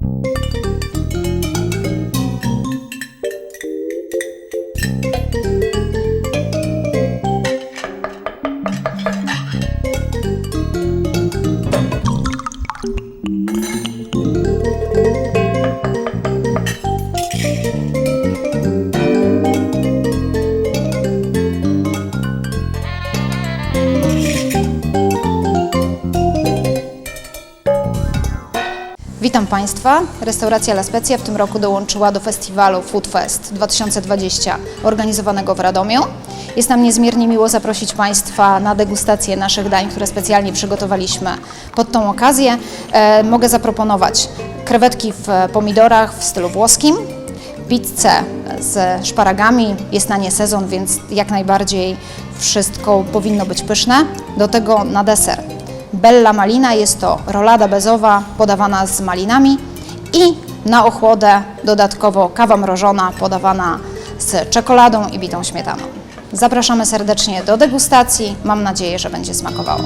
you Witam Państwa. Restauracja La Specja w tym roku dołączyła do festiwalu Food Fest 2020 organizowanego w Radomiu. Jest nam niezmiernie miło zaprosić Państwa na degustację naszych dań, które specjalnie przygotowaliśmy pod tą okazję. E, mogę zaproponować krewetki w pomidorach w stylu włoskim, pizzę z szparagami. Jest na nie sezon, więc jak najbardziej wszystko powinno być pyszne. Do tego na deser Bella Malina jest to rolada bezowa podawana z malinami i na ochłodę dodatkowo kawa mrożona podawana z czekoladą i bitą śmietaną. Zapraszamy serdecznie do degustacji. Mam nadzieję, że będzie smakowało.